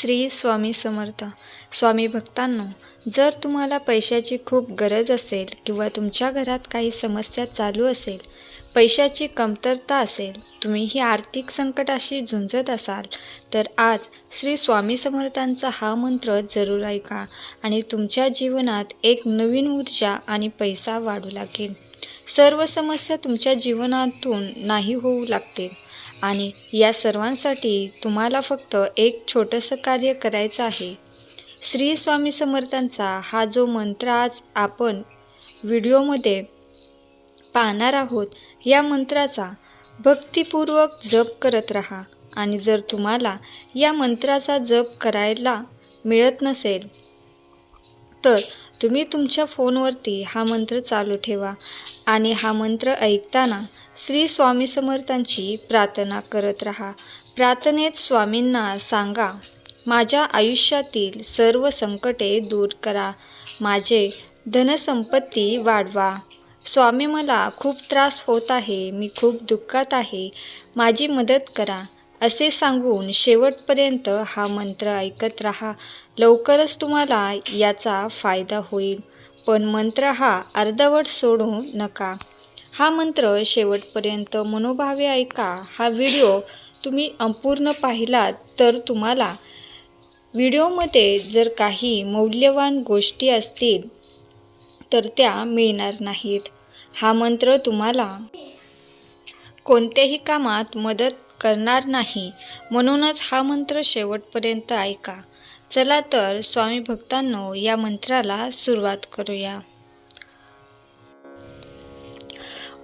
श्री स्वामी समर्थ. स्वामी भक्तांनो जर तुम्हाला पैशाची खूप गरज असेल किंवा तुमच्या घरात काही समस्या चालू असेल पैशाची कमतरता असेल तुम्ही ही आर्थिक संकटाशी झुंजत असाल तर आज श्री स्वामी समर्थांचा हा मंत्र जरूर ऐका आणि तुमच्या जीवनात एक नवीन ऊर्जा आणि पैसा वाढू लागेल. सर्व समस्या तुमच्या जीवनातून नाही होऊ लागतील. आणि या सर्वांसाठी तुम्हाला फक्त एक छोटंसं कार्य करायचं आहे. श्री स्वामी समर्थांचा हा जो मंत्र आज आपण व्हिडिओमध्ये पाहणार आहोत या मंत्राचा भक्तिपूर्वक जप करत राहा आणि जर तुम्हाला या मंत्राचा जप करायला मिळत नसेल तर तुम्ही तुमच्या फोनवरती हा मंत्र चालू ठेवा आणि हा मंत्र ऐकताना श्री स्वामी समर्थांची प्रार्थना करत राहा. प्रार्थनेत स्वामींना सांगा माझ्या आयुष्यातील सर्व संकटे दूर करा. माझे धनसंपत्ती वाढवा. स्वामी मला खूप त्रास होत आहे. मी खूप दुःखात आहे. माझी मदत करा. असे सांगून शेवटपर्यंत हा मंत्र ऐकत राहा. लवकरच तुम्हाला याचा फायदा होईल. पण मंत्र हा अर्धवट सोडू नका. हा मंत्र शेवटपर्यंत मनोभावे ऐका. हा व्हिडिओ तुम्ही अपूर्ण पाहिलात तर तुम्हाला व्हिडिओमध्ये जर काही मौल्यवान गोष्टी असतील तर त्या मिळणार नाहीत. हा मंत्र तुम्हाला कोणत्याही कामात मदत करणार नाही. म्हणूनच हा मंत्र शेवटपर्यंत ऐका. चला तर स्वामी भक्तांनो या मंत्राला सुरुवात करूया.